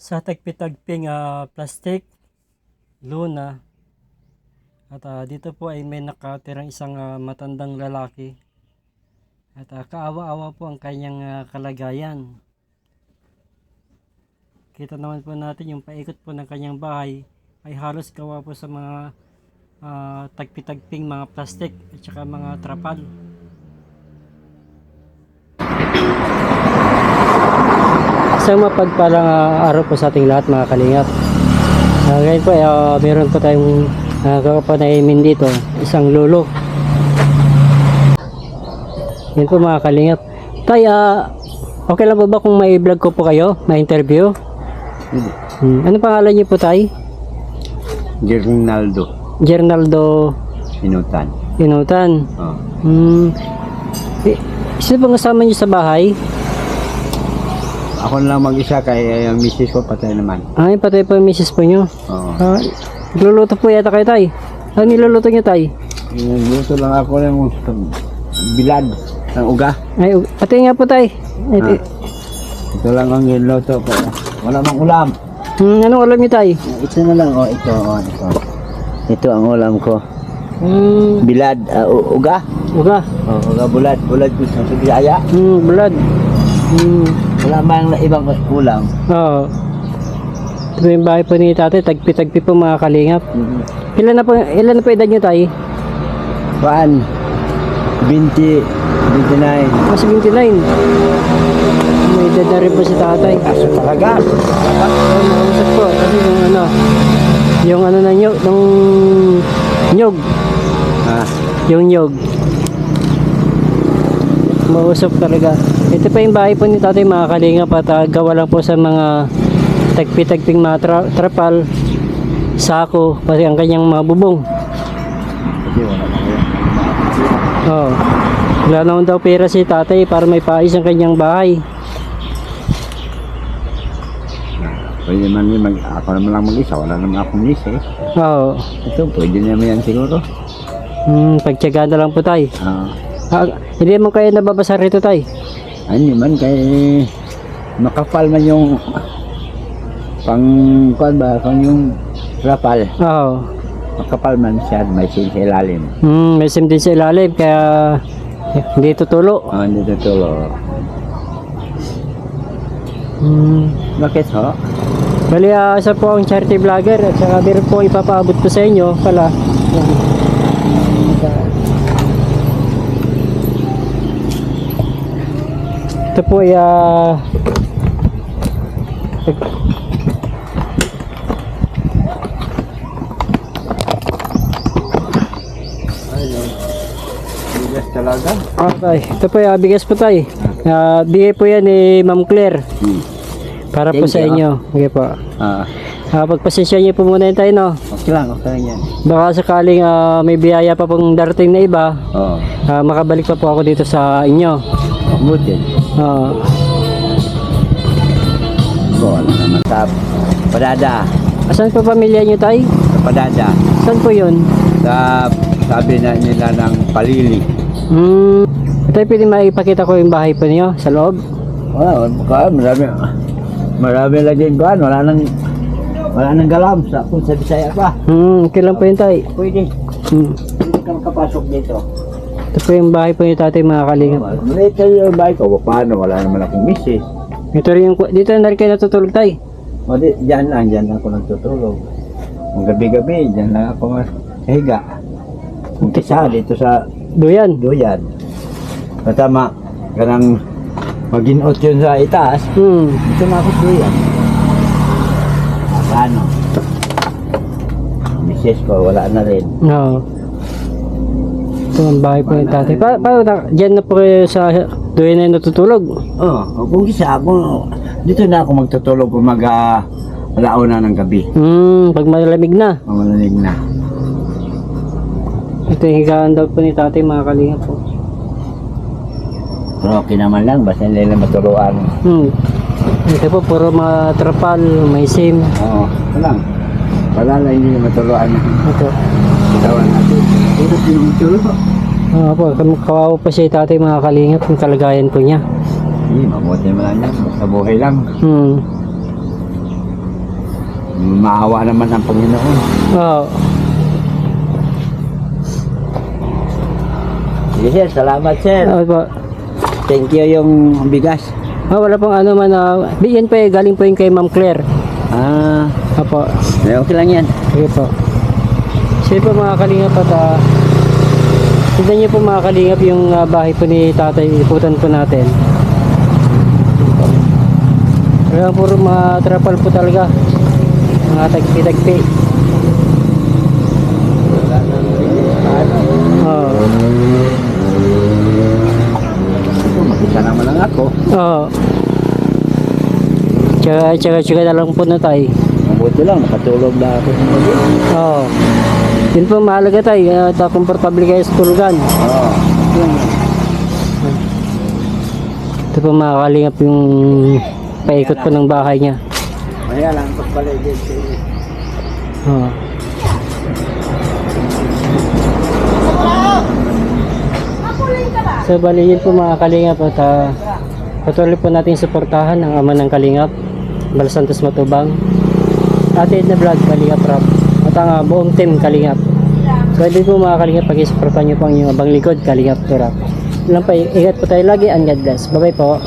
sa tagpitagping ah, plastic luna at ah, dito po ay may nakatirang isang ah, matandang lalaki. At ah, kaawa-awa po ang kanyang ah, kalagayan. Kita naman po natin yung paikot po ng kanyang bahay ay halos gawa po sa mga ah, tagpitagping mga plastic at saka mga trapal Isang mapagpalang ah, araw po sa ating lahat mga kalingap. Uh, ngayon po, ah, meron po tayong uh, kakapanayimin dito, isang lolo. Yan po mga kalingap. Tay, ah, okay lang po ba kung may vlog ko po kayo, may interview? Hmm. Ano pangalan niyo po tay? Gernaldo Gernaldo Inutan. Inutan. Oh. Hmm. Eh, sino pong kasama niyo sa bahay? Ako na lang mag-isa kay uh, misis ko patay naman. Ay, patay po yung misis po niyo. Oo. Ah, nagluluto po yata kayo tay. Ano niluluto niyo tay? Nagluto lang ako ng bilad ng uga. Ay, u- pati nga po tay. Ay, Ah. Ito lang ang niluto ko. Wala mang ulam. Hmm, anong alam niyo tay? Ito na lang. Oh, ito. Oh, ito. Ito ang ulam ko. Hmm, Bilad, uh, u- uga. uga. Oh, uga bulad. Bulad ko sa Bisaya. Hmm, blood. Hmm, Wala mang ibang ulam. oo. Ito yung bahay po ni tatay, tagpi-tagpi po mga kalingap. Mm-hmm. Ilan na po, ilan na po edad niyo tay? Paan? 20, 29. Mas 29. May edad na rin po si tatay. Kaso talaga. Ay, mausap po. Kasi yung ano, yung ano na nyog, nung nyog, Ha? yung nyog. Mausap talaga. Ito pa yung bahay po ni tatay mga kalingap at gawa lang po sa mga tagpi-tagping mga tra- trapal, sako, pati ang kanyang mga bubong. Oh. Wala naman daw pera si tatay para may pais ang kanyang bahay. Pwede man yun, mag, ako naman lang mag-isa, wala naman akong miss eh. Oo. Ito, pwede naman yan siguro. Hmm, pagtyagaan na lang po tay. Ah, Ah, hindi mo kayo nababasa rito tay. ano man, kay makapal man yung pang, kuan ba, pang yung rapal. Oo. Makapal man siya, may sin sa ilalim. Hmm, may sim din sa ilalim kaya hindi tutulo. Ah, hindi tutulo. Hmm. Bakit ho? Bali, ah, isa po ang charity vlogger at saka meron po ipapaabot po sa inyo pala. Yan. Ito po ay ah, Bigas talaga. okay. Ito po ay ah, bigas po tayo. Ah, bigay po yan ni Ma'am Claire Hmm. para po Thank sa you. inyo. Okay po. Ah, Ah, pagpasensya niyo po muna yun tayo no. okay lang, okay lang yan. Baka sakaling ah, may biyaya pa pong darating na iba, Oo. ah, makabalik pa po ako dito sa inyo. Buti. Oo, ano naman. Sa padada. asan po pamilya niyo tay? Sa padada. Saan po yun? Sa sabi na nila ng palili. Hmm, tay pwede maipakita ko yung bahay po niyo sa loob? Wala, wala, marami. Marami lagi kuan, wala nang wala nang galam sa kung sa Bisaya pa. Hmm, okay lang po yun tay. Pwede, Hmm. pwede ka makapasok dito. Ito po yung bahay po ni tatay mga kalingap. Na yung bahay ko, paano, wala naman akong misis. Ito rin yung, dito na rin kayo natutulog tay. O di, dyan lang, dyan lang ako nagtutulog. Ang gabi-gabi, dyan lang ako mahiga. Kung kisa dito sa Duyan. duyan. Katama, kanang maginot yun sa itaas, Hmm. dito na ako duyan. Paano? Misis ko, wala na rin. Oo. Ito ang bahay po ni tatay. Pa paano na, dyan na po kayo sa duyan na natutulog? Oo, oh, kung kisa ako, dito na ako magtutulog kung mag uh, alauna ng gabi. Hmm, pag malamig na. Mamalanig na. Ito yung higaan daw po ni tatay mga kalingap po. Pero okay naman lang, basta hindi nila maturuan. Hmm. Ito po, puro mga trapal, may sim. Oo, ito lang. Wala lang hindi nila maturuan. Ito. Bitawan natin. Puro pinuturo. Oo po, kawawa pa siya tatay mga kalingap yung kalagayan po niya. Hindi, mabuti mo lang yan. Basta buhay lang. Hmm. maawa naman ang Panginoon. Oo. Sige sir, salamat sir. Oo po. Thank you yung bigas. Ah, wala pong ano man. Uh, yan po eh, galing po yung kay Ma'am Claire. Ah, Apo. eh, okay lang yan. Sige po. Sige po mga kalingap at uh, tignan niyo po mga kalingap yung ah, bahay po ni tatay. Iputan po natin. Kaya puro mga trapal po talaga. Mga tagpi-tagpi. Oo. Makita naman lang ako. Oo. Tsaka, tsaka, tsaka na lang po na tayo. Mabuti lang, nakatulog na ako. Oo. Yun po mahalaga tayo. At uh, komportable kayo sa tulugan. Oo. Ito po mga kalingap yung paikot po ng bahay niya. Kaya lang, pagpaligid. Oo. So bali yun po mga kalingap at uh, patuloy po natin suportahan ang ama ng kalingap Bal Santos Matubang Ate Edna Vlog Kalingap Rap at ang uh, buong team Kalingap. Pwede po mga kalingap pag-isuportahan nyo po ang inyong abang likod Kalingap Rap Lang pa, ingat po tayo. Lagi and God bless. Bye bye po